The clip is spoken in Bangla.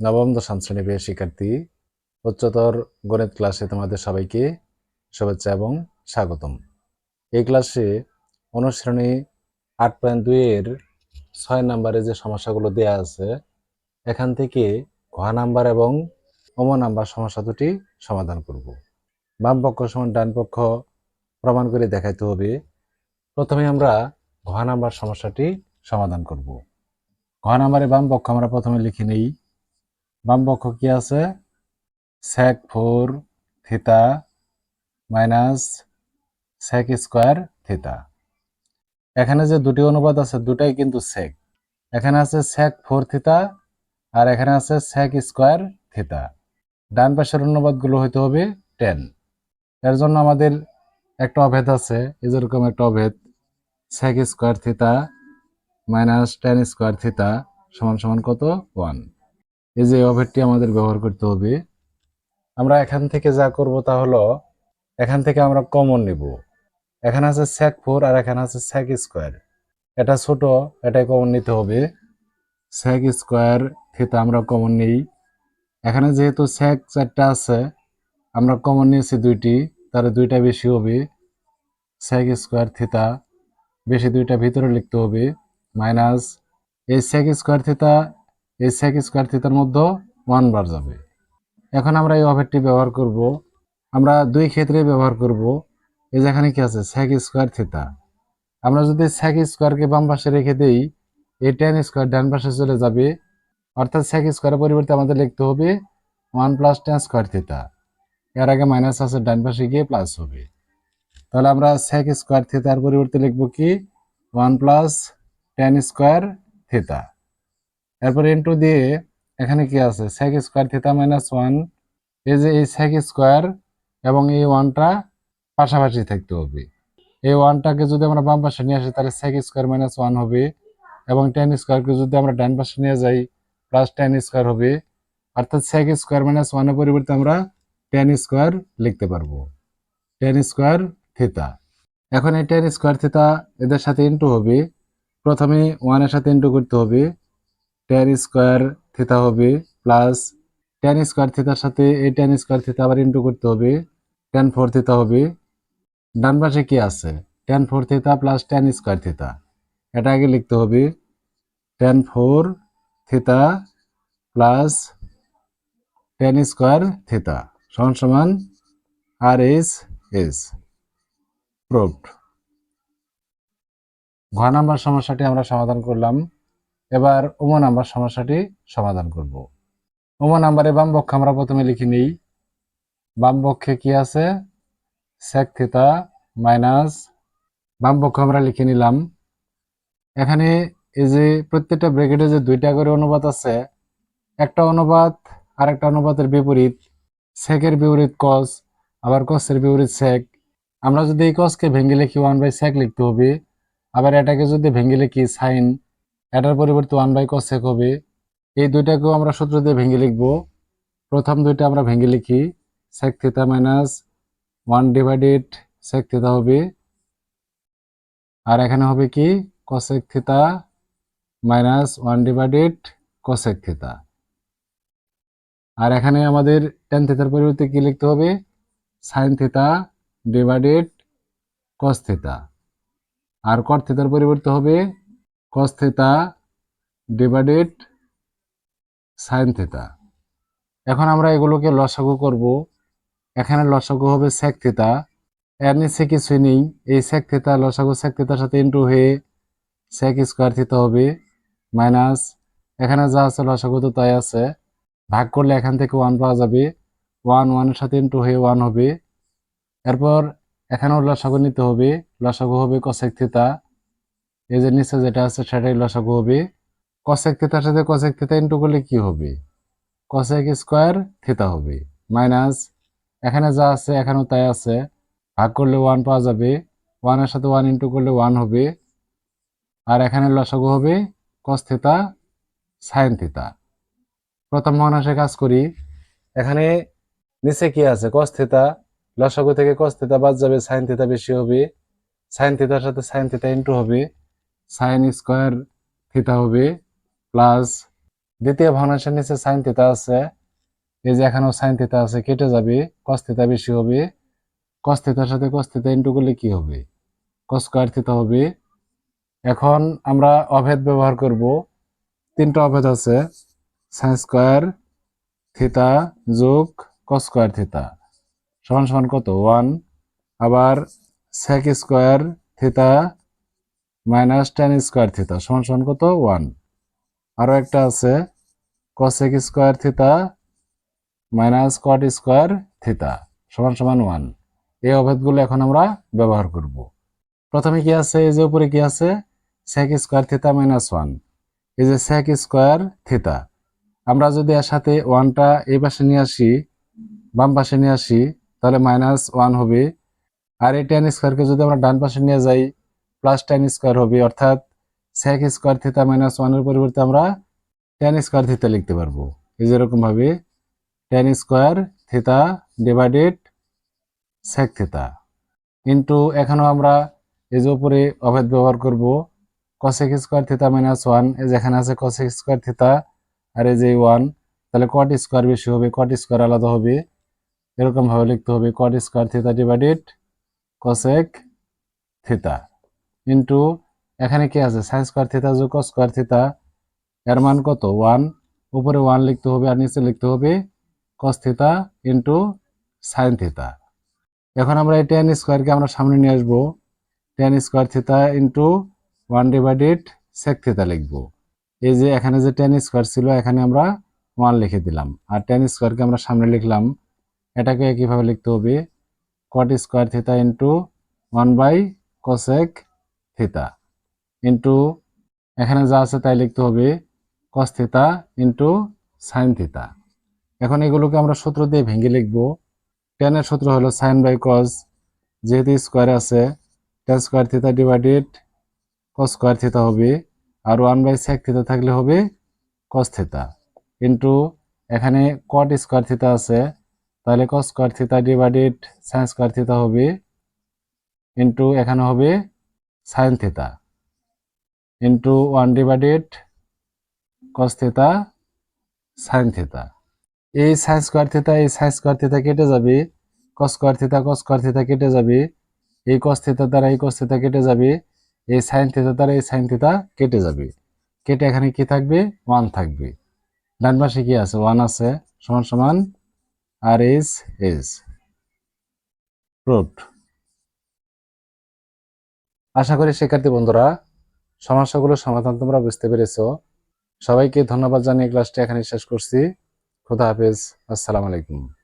নবম দশম শ্রেণি প্রিয় শিক্ষার্থী, উচ্চতর গণিত ক্লাসে তোমাদের সবাইকে শুভেচ্ছা এবং স্বাগতম। এই ক্লাসে অনুশ্রেণী আট পয়েন্ট দুইয়ের ছয় নম্বরে যে সমস্যাগুলো দেয়া আছে, এখান থেকে ঘ নাম্বার এবং অম নাম্বার সমস্যা দুটি সমাধান করব। বাম পক্ষ সমান ডান পক্ষ প্রমাণ করে দেখাইতে হবে। প্রথমে আমরা ঘ নাম্বার সমস্যাটি সমাধান করব। ঘ নাম্বারে বাম পক্ষ আমরা প্রথমে লিখে নেই। বাম পক্ষ কি আছে? sec four theta minus sec square theta এখানে যে দুটি অনুপাত আছে, দুটাই কিন্তু sec এখানে আছে sec ফোর থিতা আর এখানে আছে sec স্কোয়ার থিতা ডান পাশের অনুপাতগুলো হইতে হবে টেন এর জন্য আমাদের একটা অভেদ আছে, এই যেরকম একটা অভেদ। sec square theta minus tan square theta সমান সমান কত? ওয়ান এই যে অভেদটি আমাদের ব্যবহার করতে হবে, আমরা এখান থেকে যা করব তা হলো, এখান থেকে আমরা কমন নিব। এখানে আছে স্যাক ফোর আর এখানে আছে স্যাক স্কোয়ার এটা ছোট, এটাই কমন নিতে হবে। স্যাক স্কোয়ার থিতা আমরা কমন নিই। এখানে যেহেতু স্যাক চারটা আছে, আমরা কমন নিয়েছি দুইটি, তাহলে দুইটা বেশি হবে। স্যাক স্কোয়ার থিতা বেশি দুইটা ভিতরে লিখতে হবে। মাইনাস এই স্যাক স্কোয়ার থিতা এই সেক স্কোয়ার থিতার মধ্যে ওয়ান বার যাবে। এখন আমরা এই অভেদটি ব্যবহার করব। আমরা দুই ক্ষেত্রে ব্যবহার করব। এই যেখানে কি আছে? সেক স্কোয়ার থিতা আমরা যদি সেক স্কোয়ারকে বাম পাশে রেখে দেই, এই টেন স্কোয়ার ডান পাশে চলে যাবে। অর্থাৎ সেক স্কোয়ারের পরিবর্তে আমাদের লিখতে হবে one plus tan square theta এর আগে মাইনাস আছে, ডান পাশে গিয়ে প্লাস হবে। তাহলে আমরা সেক স্কোয়ার থিতার পরিবর্তে লিখব কি? One plus tan square theta এরপর ইন্টু দিয়ে এখানে কি আছে? Sec square theta minus one এই যে এই সেক স্কোয়ার এবং এই ওয়ানটা পাশাপাশি থাকতে হবে। এই ওয়ানটাকে যদি আমরা বাম পাশে নিয়ে আসি, তাহলে সেক স্কোয়ার মাইনাস ওয়ান হবে এবং টেন স্কোয়ারকে যদি আমরা ডান পাশে নিয়ে যাই প্লাস টেন স্কোয়ার হবে। অর্থাৎ সেক স্কোয়ার মাইনাস ওয়ানের পরিবর্তে আমরা টেন স্কোয়ার লিখতে পারব। টেন স্কোয়ার থিতা এখন এই টেন স্কোয়ার থিতা এদের সাথে ইন্টু হবে। প্রথমে ওয়ানের সাথে ইন্টু করতে হবে। টেন স্কোয়ার থিতা হবে প্লাস টেন স্কোয়ার থিতার সাথে এই টেন স্কোয়ার থিতা আবার ইন্টু করতে হবে। টেন ফোর থিতা হবে। ডান পাশে কি আছে? Tan four theta plus tan square theta এটা আগে লিখতে হবে। Tan four theta plus tan square theta সমান সমান আর এস এস প্রুফড ঘ নাম্বার সমস্যাটি আমরা সমাধান করলাম। এবার উম নাম্বার সমস্যাটি সমাধান করব। উম নাম্বারে বাম পক্ষে আমরা প্রথমে লিখে নিই। বাম পক্ষে কি আছে? সেক থিতা মাইনাস বাম পক্ষ আমরা লিখে নিলাম। এখানে এই যে প্রত্যেকটা ব্র্যাকেটে যে দুইটা করে অনুপাত আছে, একটা অনুপাত আর একটা অনুপাতের বিপরীত সেকের বিপরীত কস আবার কসের বিপরীত সেক আমরা যদি এই কসকে ভেঙে লিখি ওয়ান বাই সেক লিখতে হবে, আবার এটাকে যদি ভেঙে লিখি সাইন এটার পরিবর্তে ওয়ান বাই কসেক হবে। এই দুইটাকেও আমরা সূত্র দিয়ে ভেঙে লিখব। প্রথম দুইটা আমরা ভেঙে লিখি। Sec theta minus one divided sec theta হবে। আর এখানে হবে কি? Cosec theta minus one divided cosec theta আর এখানে আমাদের টেন থিতার পরিবর্তে কি লিখতে হবে? সাইন থিতা ডিভাইডেড কস থিতা আর কট থিতার পরিবর্তে হবে কস থিতা ডিভাইডেড সাইন থিতা এখন আমরা এগুলোকে লসাগু করব। এখানে লসাগু হবে সেক থিতা এর নিচে কিছুই নেই। এই সেক থিতা লসাগু সেক থিতার সাথে ইন্টু হয়ে সেক স্কোয়ার থিতা হবে মাইনাস এখানে যা আছে লসাগু তো তাই আছে। ভাগ করলে এখান থেকে ওয়ান পাওয়া যাবে। ওয়ান ওয়ানের সাথে ইন্টু হয়ে ওয়ান হবে। এরপর এখানেও লসাগু নিতে হবে। লসাগু হবে কসেক থিতা এই যে নিচে যেটা আছে সেটাই লসাগু হবে। কসেক থিতার সাথে কসেক থিতা ইন্টু করলে কি হবে? কসেক স্কোয়ার থিতা হবে। মাইনাস এখানে যা আছে, এখানেও তাই আছে। ভাগ করলে ওয়ান পাওয়া যাবে। ওয়ানের সাথে ওয়ান ইন্টু করলে ওয়ান হবে। আর এখানে লসাগু হবে কস থিতা সাইন থিতা প্রথম মহানাসে কাজ করি। এখানে নিচে কি আছে? কস থিতা লসাগু থেকে কস থিতা বাদ যাবে সাইন থিতা বেশি হবে। সাইন থিতার সাথে সাইন থিতা ইন্টু হবে। সাইন স্কোয়ার থিতা হবে প্লাস দ্বিতীয় ভগ্নাংশের নিচে সাইন থিতা আছে। এই যে এখানেও সাইন থিতা আছে, কেটে যাবে। কস থিতা বেশি হবে। কস থিতার সাথে কস থিতা ইন্টু করলে কি হবে? কস স্কোয়ার থিতা হবে। এখন আমরা অভেদ ব্যবহার করব। তিনটা অভেদ আছে। সাইন স্কোয়ার থিতা যোগ কস স্কোয়ার থিতা সমান সমান কত? ওয়ান আবার sec square theta minus tan square theta সমান সমান কত? ওয়ান আরও একটা আছে cosec square theta minus cot square theta সমান সমান ওয়ান এই অভেদগুলো এখন আমরা ব্যবহার করব। প্রথমে কি আছে? এই যে উপরে কি আছে? Sec square theta minus one এই যে সেক স্কোয়ার থিতা আমরা যদি এর সাথে ওয়ানটা এই পাশে নিয়ে আসি, বাম পাশে নিয়ে আসি, তাহলে মাইনাস ওয়ান হবে। আর এই টেন স্কোয়ারকে যদি আমরা ডান পাশে নিয়ে যাই প্লাস টেন স্কোয়ার হবে, অর্থাৎ সেক স্কোয়ার থিতা মাইনাস ওয়ানের পরিবর্তে আমরা টেন স্কোয়ার থিতা লিখতে পারব। এই যেরকম ভাবে tan square theta divided sec theta কিন্তু এখানেও আমরা এই যে উপরে অভেদ ব্যবহার করব cosec square theta minus one যেখানে আছে কসেক স্কোয়ার থিতা আর এই যে ওয়ান তাহলে কট স্কোয়ার বেশি হবে কট স্কোয়ার আলাদা হবে। এরকম ভাবে লিখতে হবে cot square theta divided cosec theta into এখানে কি আছে? সাইন স্কোয়ার থিতা যোগ স্কোয়ার থিতা এর মান কত? ওয়ান উপরে ওয়ান লিখতে হবে আর নিচে লিখতে হবে কস থিতা ইন্টু সাইন থিতা এখন আমরা এই টেন স্কোয়ারকে আমরা সামনে নিয়ে আসব। Tan square theta into one divided sec theta লিখব। এই যে এখানে যে টেন স্কোয়ার ছিল, এখানে আমরা ওয়ান লিখে দিলাম। আর টেন স্কোয়ারকে আমরা সামনে লিখলাম, এটাকে একইভাবে লিখতে হবে? Cot square theta into one by cosec theta into এখানে যা আছে তাই লিখতে হবে কস থিতা ইন্টু সাইন থিতা এখন এগুলোকে আমরা সূত্র দিয়ে ভেঙে লিখব। টেনের সূত্র হলো সাইন বাই কস যেহেতু স্কোয়ার আছে tan square theta divided cos square theta হবে, আর ওয়ান বাই সেক থিতা থাকলে হবে কস থিতা ইন্টু এখানে কট স্কোয়ার থিতা আছে, তাহলে cos square theta divided sine square theta হবে ইন্টু এখানে হবে sine theta into one divided cos theta sine theta এই সাইন স্কোয়ার থিতা এই সাইন স্কোয়ার থিতা কেটে যাবে কস স্কোয়ার থিতা কস স্কোয়ার থিতা কেটে যাবে। এই কস থিতা দ্বারা এই কস থিতা কেটে যাবে, এই সাইন থিতা দ্বারা এই সাইন থিতা কেটে যাবে। কেটে এখানে কি থাকবে? ওয়ান থাকবে। ডান পাশে কি আছে? ওয়ান আছে, সমান সমান আর এস এস রুট আশা করি শিক্ষার্থী বন্ধুরা, সমস্যাগুলোর সমাধান তোমরা বুঝতে পেরেছ। সবাইকে ধন্যবাদ জানিয়ে ক্লাসটি এখানে শেষ করছি। খুদা হাফেজ। আসসালামু আলাইকুম।